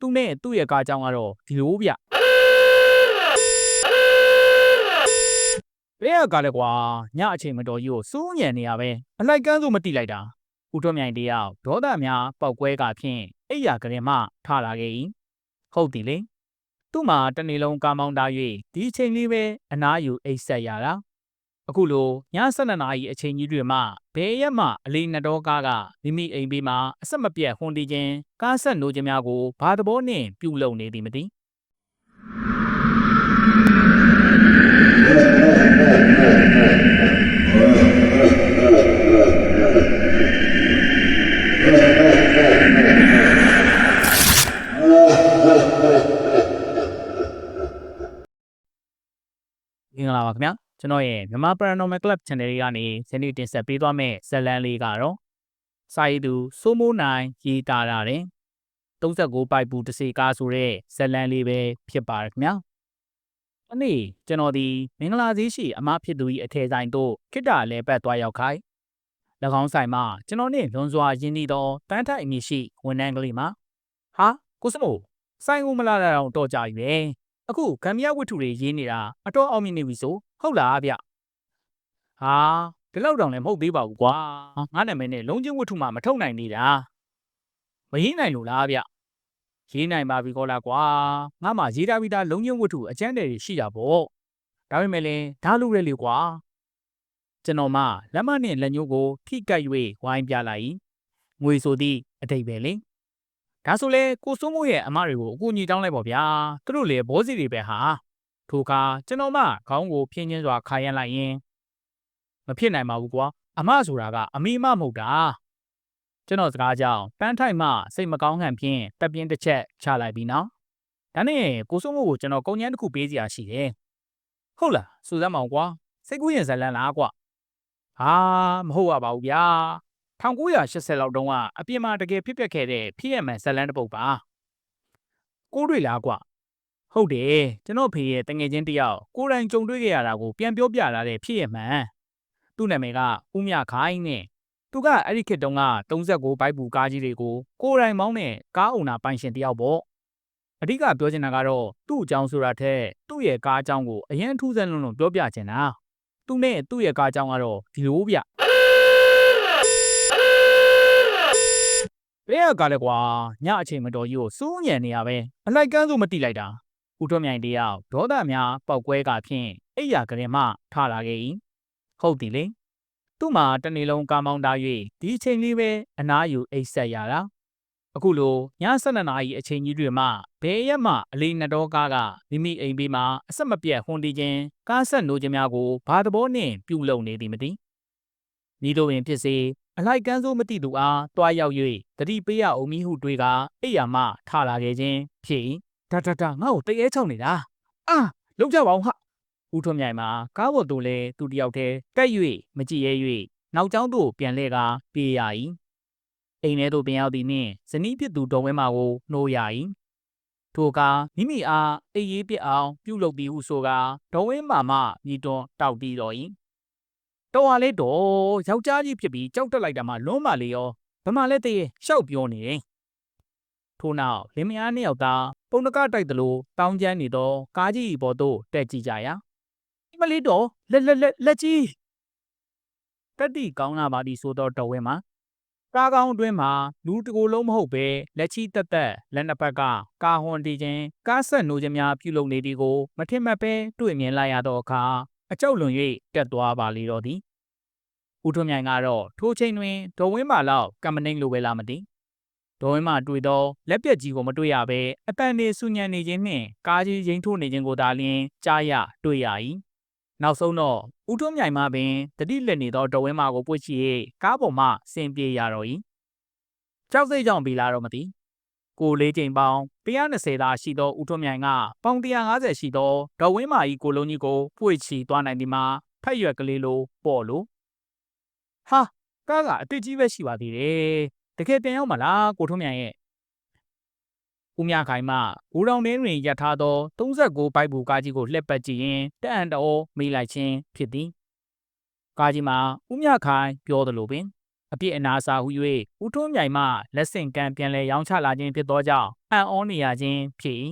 သူနဲ့သူ့ရဲ့ကားကြောင်းကတော့ဒီလိုဗျဘယ်ကကလဲကွာညအချိန်မတော်ကြီးကိုစိုးညံနေရပဲအလိုက်ကန်းဆိုမတိလိုက်တာဦးထွန်းမြိုင်တယောက်ဒေါသများပောက်ကွဲကဖြင့်အိယာကလေးမှထလာခဲ့၏ဟုတ်တယ်လေသူ့မှာတနေ့လုံးကားမောင်းတာ၍ဒီအချိန်လေးပဲအနားယူအိတ်ဆက်ရတာ အခုလိုည7နာရီအချိန်ကြီးတွေမှဘယ်ရက်မှအလေးနှစ်တော်ကားကမိမိအိမ်ဘေးမှာအဆက်မပြတ်ဟွန်တီခြင်းကားဆက်နိုးခြင်းများကိုဘာသဘောနှင့်ပြုလုပ်နေသည်မသိ ကျွန်တော်ရဲ့မြန်မာ Paranormal Club Channel လေးကနေဇနီးတင်ဆက်ပေးသွားမယ့်ဇာတ်လမ်းလေးကတော့စာရေးသူစိုးမိုးနိုင်ရေးသားတာတဲ့39ပိုက်ပူတစေကားဆိုတဲ့ဇာတ်လမ်းလေးပဲဖြစ်ပါတယ်ခင်ဗျာအနည်းကျွန်တော်ဒီမင်္ဂလာသေးရှိအမဖြစ်သူ၏အထည်ဆိုင်တို့ခိတ္တလည်းပတ်သွားရောက်ခိုင်း၎င်းဆိုင်မှာကျွန်တော်နဲ့လွန်စွာရင်းနှီးသောတန်းထိုက်အမည်ရှိဝန်ထမ်းကလေးမှာဟာကိုစမိုဆိုင်ကိုမလာတော့တော့ကြာပြီပဲအခုကံမြဝတ္ထုတွေရေးနေတာအတော်အောင်မြင်နေပြီဆို ဟုတ်လားဗျဟာဒီလောက်တောင်လည်းမဟုတ်သေးပါဘူးကွာငါနာမည်နဲ့လုံးချင်းဝတ္ထုမှမထုတ်နိုင်နေတာမရေးနိုင်လို့လားဗျရေးနိုင်ပါပြီကောလားကွာငါမှရေးထားပြီးသားလုံးချင်းဝတ္ထုအကျန်းတယ်တွေရှိတာပေါ့ဒါပေမဲ့လည်းဒါလိုရဲလေကွာကျွန်တော်မှလက်မနဲ့လက်ညှိုးကိုထိကပ်၍ဝိုင်းပြလိုက်ငွေဆိုသည့်အတိတ်ပဲလေဒါဆိုလေကိုစိုးမိုးရဲ့အမတွေကိုအကူအညီတောင်းလိုက်ပါဗျာသူတို့လေဘောစီတွေပဲဟာ ထိုအခါကျွန်တော်မှခေါင်းကိုဖြင်းချင်းစွာခါရမ်းလိုက်ရင်မဖြစ်နိုင်ပါဘူးကွာအမဆိုတာကအမေမမဟုတ်တာကျွန်တော်စကားကြောင့်ပန်းထိုက်မှစိတ်မကောင်းဟန်ဖြင့်တပ်ပြင်းတစ်ချက်ချလိုက်ပြီနော်ဒါနဲ့ကိုစိုးမိုးကိုကျွန်တော်ကုန်းချမ်းတစ်ခုပေးစရာရှိတယ်ဟုတ်လားစူစမ်းမအောင်ကွာစိတ်ကူးရင်ဇလန်လားကွာဟာမဟုတ်ရပါဘူးဗျာ1980လောက်တုန်းကအပြင်မှာတကယ်ဖြစ်ပျက်ခဲ့တဲ့ဖြစ်ရမှန်ဇတ်လန်းတစ်ပုဒ်ပါကိုတွေ့လားကွ ဟုတ်တယ်ကျွန်တော်ဖေရဲ့တငယ်ချင်းတစ်ယောက်ကိုယ်တိုင်ကြုံတွေ့ခဲ့ရတာကိုပြန်ပြောပြလာတဲ့ဖြစ်ရမှန်သူ့နာမည်ကဦးမြခိုင်နဲ့သူကအဲ့ဒီခေတ်တုန်းက39ဘိုက်ပူကားကြီးတွေကိုကိုယ်တိုင်မောင်းတဲ့ကားအုံနာပိုင်ရှင်တစ်ယောက်ပေါ့အဓိကပြောချင်တာကတော့သူ့အကြောင်းဆိုတာထက်သူ့ရဲ့ကားအကြောင်းကိုအရင်ထူးဆန်းလွန်းလွန်းပြောပြချင်တာသူနဲ့သူ့ရဲ့ကားအကြောင်းကတော့ဒီလိုဗျဘယ်ကကလဲကွာညအချိန်မတော်ကြီးကိုစိုးညံနေရပဲအလိုက်ကန်းဆိုမတိလိုက်တာ ဦးထွန်းမြိုင်တယောက်ဒေါသများပောက်ကွဲကဖြင့်အိယာကလေးမှထလာခဲ့၏ဟုတ်တယ်လေသူ့မှာတနေ့လုံးကားမောင်းတာ၍ဒီအချိန်လေးပဲအနားယူအိတ်ဆက်ရတာအခုလိုည7နာရီအချိန်ကြီးတွေမှဘယ်ရက်မှအလေးနှစ်တော်ကားကမိမိအိမ်ဘေးမှာအဆက်မပြတ်ဟွန်တီခြင်းကားဆက်နိုးခြင်းများကိုဘာသဘောနှင့်ပြုလုပ်နေသည်မသိဤသို့ပင်ဖြစ်စေအလိုက်ကန်းစိုးမသိသူအားတွားရောက်၍တတိပေးရအောင်မိဟုတွေးကအိယာမှထလာခဲ့ခြင်းဖြစ်၏ ဒါဒါဒါငါ့ကိုတရေချောက်နေတာအာလုံးကြပါအောင်ဟာဦးထွန်းမြိုင်မှာကားပေါ်သို့လဲသူတယောက်တည်းကပ်၍မကြည့်ရဲ၍နောက်ကျောင်းသို့ပြန်လှည့်ကာပြေးရ၏အိမ်ထဲသို့ပြန်ရောက်သည်နှင့်ဇနီးဖြစ်သူဒေါ်ဝင်းမာကိုနှိုးရ၏ထိုအခါမိမိအားအိပ်ရေးပစ်အောင်ပြုလုပ်သည်ဟုဆိုကာဒေါ်ဝင်းမာမှမြည်တွန်းတောက်တီးတော်၏တော်ဟာလေတော့ယောက်ျားကြီးဖြစ်ပြီးကြောက်တက်လိုက်တာမှလွန်းပါလေရောဗမာလက်တည်းရှောက်ပြောနေတယ် ထို့နောက်လင်မယားနှစ်ယောက်သားပုံနကတိုက်သလိုတောင်းကျမ်းနေသောကားကြီး၏ပေါ်သို့တက်ကြည့်ကြရာဒီမလေးတော့လက်လက်လက်လက်ကြီးတက်တီကောင်းလာပါသည်ဆိုတော့တော်ဝဲမှာကားကောင်းအတွင်းမှာလူတကိုယ်လုံးမဟုတ်ပဲလက်ချီတက်တက်လက်နှစ်ဖက်ကကာဟွန်တီခြင်းကားဆက်နိုးခြင်းများပြုလုပ်နေသည်ကိုမထင်မှတ်ပဲတွေ့မြင်လိုက်ရသောအခါအကြောက်လွန်၍တက်သွားပါလေတော့သည်ဦးထွန်းမြိုင်ကတော့ထိုချိန်တွင်ဒေါ်ဝင်းမာလောက်ကမ္မနှိမ်လိုပဲလားမသိ ဒေါ်ဝင်းမာတွေ့သောလက်ပြက်ကြီးကိုမတွေ့ရဘဲအပန်နေဆူညံနေခြင်းနှင့်ကားကြီးရင်ထိုးနေခြင်းကိုသာလျှင်ကြားရတွေ့ရ၏နောက်ဆုံးတော့ဦးထွန်းမြိုင်မှပင်တတိလက်နေသောဒေါ်ဝင်းမာကိုပွေ့ချ၍ကားပေါ်မှဆင်ပြေရတော့၏ကြောက်စိတ်ကြောင့်ပြီလားတော့မသိကိုလေးချိန်ပေါင်း120သာရှိသောဦးထွန်းမြိုင်ကပေါင်150ရှိသောဒေါ်ဝင်းမာ၏ကိုလုံးကြီးကိုပွေ့ချီသွားနိုင်သည်မှာဖက်ရွက်ကလေးလိုပေါ့လို့ဟာကားကအစ်စ်ကြီးပဲရှိပါသေးတယ် တကယ်ပြန်ရောက်မလားကိုထွန်းမြိုင်ရဲ့ဦးမြခိုင်မှဂူတောင်ထဲတွင်ရပ်ထားသော39ဘိုက်ဘူကားကြီးကိုလှည့်ပတ်ကြည့်ရင်တအံ့တော်မိလိုက်ခြင်းဖြစ်သည်ကားကြီးမှာဦးမြခိုင်ပြောသလိုပင် အပြစ်အနာစာဟု၍ဦးထွန်းမြိုင်မှလက်ဆင့်ကမ်းပြန်လည်ရောင်းချလာခြင်းဖြစ်သောကြောင့်အံ့ဩနေရခြင်းဖြစ်၏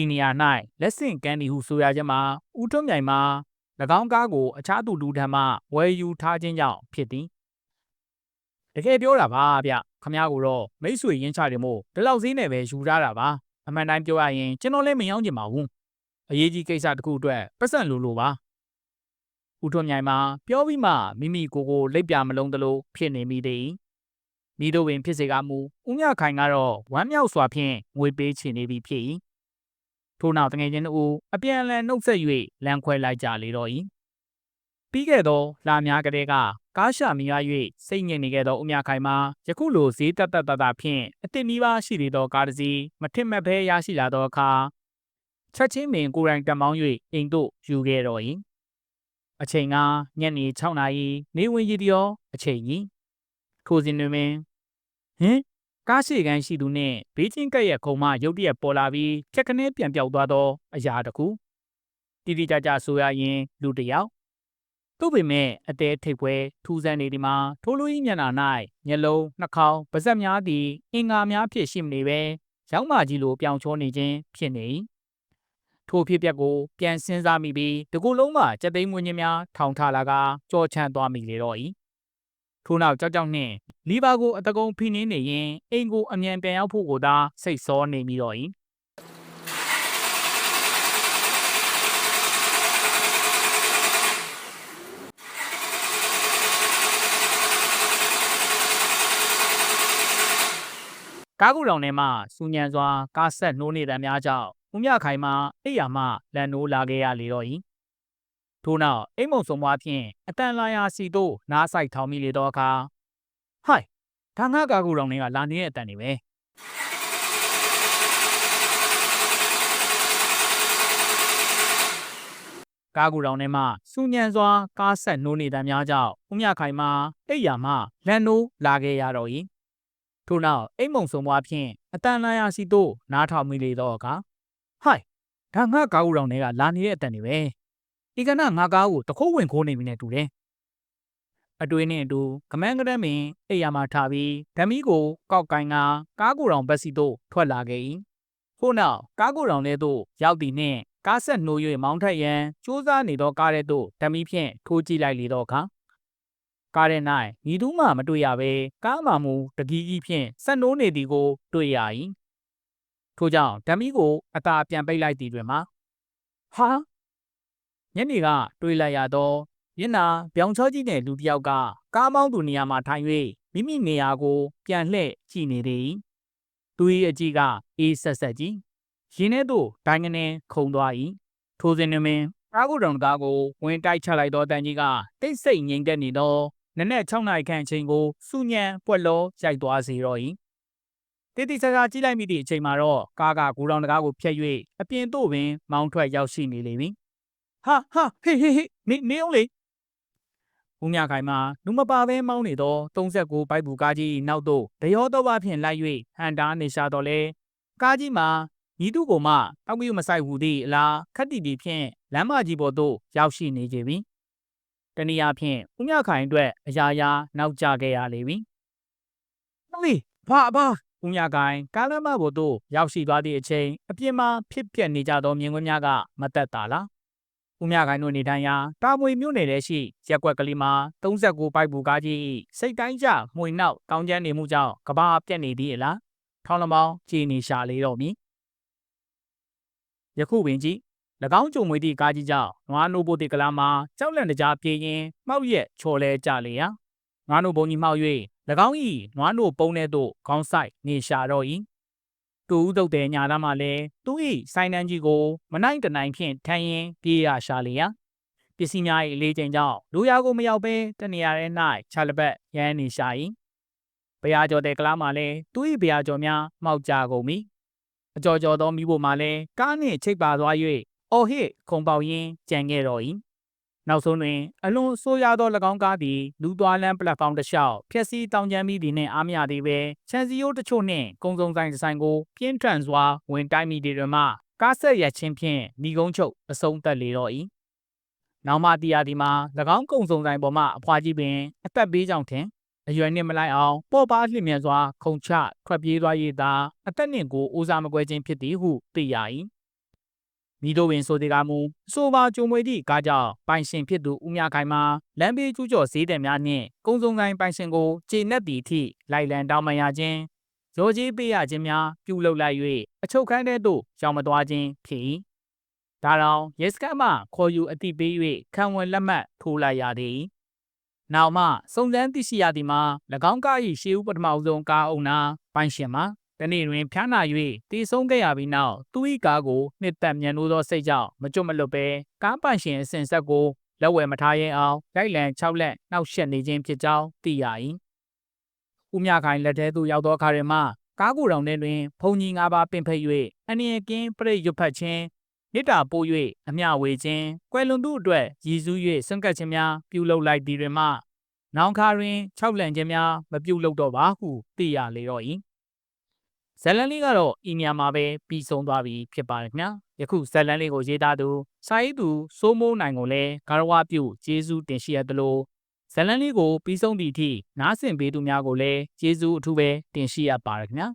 ဤနေရာ၌လက်ဆင့်ကမ်းသည်ဟုဆိုရခြင်းမှာဦးထွန်းမြိုင်မှာ၎င်းကားကိုအခြားသူလူထံမှဝယ်ယူထားခြင်းကြောင့်ဖြစ်သည် တကယ်ပြောတာပါဗျခမ ्या ကိုတော့မိတ်ဆွေရင်းချတယ်မို့ဒီလောက်ဈေးနဲ့ပဲယူထားတာပါအမှန်တိုင်းပြောရရင်ကျွန်တော်လည်းမယောင်းချင်ပါဘူးအရေးကြီးကိစ္စတစ်ခုအတွက်ပတ်စံလိုလိုပါဦးထွန်းမြိုင်မှာပြောပြီးမှမိမိကိုယ်ကိုလက်ပြမလုံးသလိုဖြစ်နေမိသည်မိတို့ပင်ဖြစ်စေကမူဦးမြခိုင်ကတော့ဝမ်းမြောက်စွာဖြင့်ငွေပေးချေနေပြီဖြစ်၏ထို့နောက်တငယ်ချင်းတို့အပြန်အလှန်နှုတ်ဆက်၍လမ်းခွဲလိုက်ကြလေတော့၏ပြီးခဲ့သောလာများကလေးက ကားရှာမရ၍စိတ်ညစ်နေခဲ့သောဦးမြခိုင်မှာယခုလိုဈေးတက်တက်တတဖြင့်အစ်စ်နီးပါးရှိနေသောကားတစ်စီးမထင်မဲ့ဘဲရရှိလာသောအခါချက်ချင်းပင်ကိုယ်တိုင်တက်မောင်း၍အိမ်သို့ယူခဲ့တော့၏အချိန်ကညနေ6နာရီနေဝင်ရည်တော်အချိန်ကြီးထိုစဉ်တွင်ပင်ဟင်ကားရှိကန်းရှိသူနှင့်ဘေးချင်းကက်ရဲ့ခုံမရုတ်တရက်ပေါ်လာပြီးချက်ကနေပြန်ပြောက်သွားသောအရာတစ်ခုတိတိကျကျဆိုရရင်လူတစ်ယောက် သို့ပေမဲ့အတဲထိပ်ပွဲထူးဆန်းနေဒီမှာထိုးလိုကြီးမျက်နှာ၌မျက်လုံးနှာခေါင်းပါးစပ်များသည်အင်္ဂါများဖြစ်ရှိမနေပဲရောက်မကြီးလိုပြောင်ချောနေခြင်းဖြစ်နေ၏ထိုဖြစ်ပျက်ကိုပြန်စဉ်းစားမိပြီးတကူလုံးမှစက်သိမ်းမွေးခြင်းများထောင်ထလာကကြောချမ်းသွားမိလေတော့၏ထို့နောက်ကြောက်ကြောက်နှင့်လီဘာကိုအတကုံဖိနှင်းနေရင်အိမ်ကိုအမြန်ပြန်ရောက်ဖို့ကိုသာစိတ်ဆောနေမိတော့၏ ကားကူတောင်ထဲမှစူညံစွာကားဆက်နှိုးနေတဲ့များကြောင့်ဦးမြခိုင်မှအိယာမှလန်နိုးလာခဲ့ရလေတော့၏ထို့နောက်အိမ်မုံစုံမွားဖြင့်အတန်လာယာစီတို့နားဆိုင်ထောင်မိလေတော့အခါဟိုင်ဒါငါကားကူတောင်ထဲကလာနေတဲ့အတန်တွေပဲကားကူတောင်ထဲမှစူညံစွာကားဆက်နှိုးနေတဲ့များကြောင့်ဦးမြခိုင်မှအိယာမှလန်နိုးလာခဲ့ရတော့၏ ထို့နောက်အိမ်မုံစုံပွားဖြင့်အတန်လာရစီတို့နားထောင်မိလေတော့အခါဟိုင်ဒါငါကားဦးတော်တွေကလာနေတဲ့အတန်တွေပဲဒီကနငါကားကိုတခိုးဝင်ခိုးနေပြီနဲ့တူတယ်အတွေ့နဲ့အတူကမန်းကရမ်းပင်အိယာမှာထားပြီးဓမီကိုကောက်ကိုင်းကကားကိုယ်တော်ဘက်စီသို့ထွက်လာခဲ့၏ထို့နောက်ကားကိုယ်တော်ထဲသို့ရောက်သည်နှင့်ကားဆက်နှိုး၍မောင်းထက်ရန်စူးစမ်းနေသောကားထဲသို့ဓမီဖြင့်ထိုးကြည့်လိုက်လေတော့အခါ ကားထဲ၌ညီသူမှမတွေ့ရဘဲကားမှမူတကြီးကြီးဖြင့်ဆက်နိုးနေသည်ကို တွေ့ရ၏ထို့ကြောင့်ဓမီကိုအသာပြန်ပိတ်လိုက်သည်တွင်မှာဟာညနေကတွေ့လိုက်ရသောမျက်နာပြောင်ချောကြီးတဲ့လူတစ်ယောက်ကကားမောင်းသူနေရာမှာထိုင်၍မိမိနေရာကို ပြန်လှည့်ကြည့်နေသည်သူ၏အကြည့်ကအေးဆက်ဆက်ကြီးရင်ထဲသို့ဒိုင်းကနေခုန်သွား၏ထိုစဉ်တွင်ကားကိုယ်တော်ကားကိုဝင်တိုက်ချလိုက်သောတန်ကြီးကတိတ်ဆိတ်ငြိမ်သက်နေသော နနက်6နာရီခန့်အချိန်ကိုစူညံပွက်လောရိုက်သွားစေတော့၏တိတိကျကျကြည့်လိုက်မိသည့်အချိန်မှာတော့ကားကဂူတောင်တကားကိုဖျက်၍အပြင်သို့ပင်မောင်းထွက်ရောက်ရှိနေလေပြီဟာဟာဟေးဟေးဟေးနေနေအောင်လေဦးမြခိုင်မှာလူမပါဘဲမောင်းနေသော39ဘိုက်ဘူးကားကြီးနောက်သို့ဒရောတော့ဘာဖြင့်လိုက်၍ဟန်တာနေရှာတော့လေကားကြီးမှာညီသူကိုမှတောက်ပြီးမဆိုင်ဟူသည့်အလားခက်တီတီဖြင့်လမ်းမကြီးပေါ်သို့ရောက်ရှိနေကြပြီ တနည်းအားဖြင့်ဦးမြခိုင်အတွက်အရာရာနောက်ကျခဲ့ရလေပြီ။မလီဘာဘာဦးမြခိုင်ကားလမ်းမပေါ်သို့ရောက်ရှိသွားသည့်အချိန်အပြင်မှာဖြစ်ပျက်နေကြသောမြင်ကွင်းများကမသက်သာလား။ဦးမြခိုင်တို့နေထိုင်ရာတာမွေမြို့နယ်ထဲရှိရက်ကွက်ကလေးမှာ39ပိုက်ဘူကားကြီးစိတ်တိုင်းကျမှွေနောက်ကောင်းကျန်းနေမှုကြောင့်ကဘာပြက်နေသည်လား။ထောင်းလမောင်းကြည်နေရှာလေတော့မည်။ယခုပင်ကြည့်၎ င်းကြုံမွေသည့်ကားကြီးကြောင့်နွားနိုးဖို့တိကလာမှာကြောက်လန့်တကြားပြေးရင်မှောက်ရက်ချော်လဲကြလေရာနွားနိုးပုံကြီးမှောက်၍၎င်း၏နွားနိုးပုံထဲသို့ခေါင်းဆိုင်နေရှာတော့၏တူဦးတုတ်တဲ့ညာသားမှလည်းသူ၏ဆိုင်နှန်းကြီးကိုမနိုင်တနိုင်ဖြင့်ထမ်းရင်ပြေးရရှာလေရာပစ္စည်းများ၏လေးချိန်ကြောင့်လူရကိုမရောက်ဘဲတနေရာထဲ၌ခြာလပတ်ရမ်းနေရှာ၏ဘုရားကျော်တဲ့ကလားမှလည်းသူ၏ဘုရားကျော်များမှောက်ကြကုန်ပြီအကျော်ကျော်သောမိဖို့မှလည်းကားနှင့်ချိတ်ပါသွား၍ အော်ဟစ်ခုံပေါက်ရင်းကြံခဲ့တော့၏နောက်ဆုံးတွင်အလွန်ဆိုးရွားသော၎င်းကားသည်လူသွားလမ်းပလက်ဖောင်းတစ်လျှောက်ဖျက်ဆီးတောင်ကျမ်းမိသည်နှင့်အားမရသေးပဲချန်စီယိုတချို့နှင့်ကုံစုံဆိုင်တစ်ဆိုင်ကိုပြင်းထန်စွာဝင်တိုက်မိသည်တွင်မှကားဆက်ရချင်းဖြင့်မိကုန်းချုပ်အဆုံးသက်လေတော့၏နောက်မှတရားဒီမှာ၎င်းကုံစုံဆိုင်ပေါ်မှအဖွာကြီးပင်အသက်ပေးကြောင်းထင်အရွယ်နှင့်မလိုက်အောင်ပေါ်ပါလျင်မြန်စွာခုံချထွက်ပြေးသွား၍သာအသက်နှင့်ကိုဦးစားမကွဲခြင်းဖြစ်သည်ဟုသိရ၏ မိတို့ပင်ဆိုသည်ကမူအဆိုပါကြုံမွေသည့်ကားကြောင့်ပိုင်ရှင်ဖြစ်သူဦးမြခိုင်မှာလမ်းဘေးကျူးကျော်ဈေးတယ်များနှင့်ကုံစုံဆိုင်ပိုင်ရှင်ကိုခြေနှက်သည့်အထိလိုက်လံတောင်းပန်ရခြင်းရောကြီးပေးရခြင်းများပြုလုပ်လိုက်၍အချုပ်ခန်းထဲသို့ရောက်မသွားခြင်းဖြစ်၏ဒါတောင်ရဲစခန်းမှခေါ်ယူအတိပေး၍ခံဝန်လက်မှတ်ထိုးလိုက်ရသည်နောက်မှစုံစမ်းသိရှိရသည်မှာ၎င်းကား၏ရှေးဦးပထမအဆုံးကားအုံနာပိုင်ရှင်မှာ တနေ့တွင်ဖျားနာ၍တည်ဆုံးခဲ့ရပြီးနောက်သူ၏ကားကိုနှစ်သက်မြန်နိုးသောစိတ်ကြောင့်မကြွမလွတ်ပဲကားပိုင်ရှင်အစဉ်ဆက်ကိုလက်ဝယ်မထားရဲအောင်လိုက်လံ၆လက်နှောက်ယှက်နေခြင်းဖြစ်ကြောင်းသိရ၏ဦးမြခိုင်လက်ထဲသို့ရောက်သောအခါတွင်မှကားကိုယ်တော်ထဲတွင်ဘုံကြီး၅ပါးပင်ဖက်၍အနည်းကင်းပြိတ်ရွတ်ဖတ်ခြင်းမေတ္တာပို့၍အမျှဝေခြင်းကွယ်လွန်သူအတွက်ရည်စူး၍ဆွန့်ကပ်ခြင်းများပြုလုပ်လိုက်သည်တွင်မှနောင်ခါတွင်၆လန့်ခြင်းများမပြုလုပ်တော့ပါဟုသိရလေတော့၏ ဇလန်လေးကတော့ဤနေရာမှာပဲပြီးဆုံးသွားပြီဖြစ်ပါတယ်ခင်ဗျာယခုဇလန်လေးကိုရေးသားသူစာရေးသူစိုးမိုးနိုင်ကိုလည်းဂါရဝပြုကျေးဇူးတင်ရှိရသလိုဇလန်လေးကိုပြီးဆုံးသည့်အထိနားဆင်ပေးသူများကိုလည်းကျေးဇူးအထူးပဲတင်ရှိရပါတယ်ခင်ဗျာ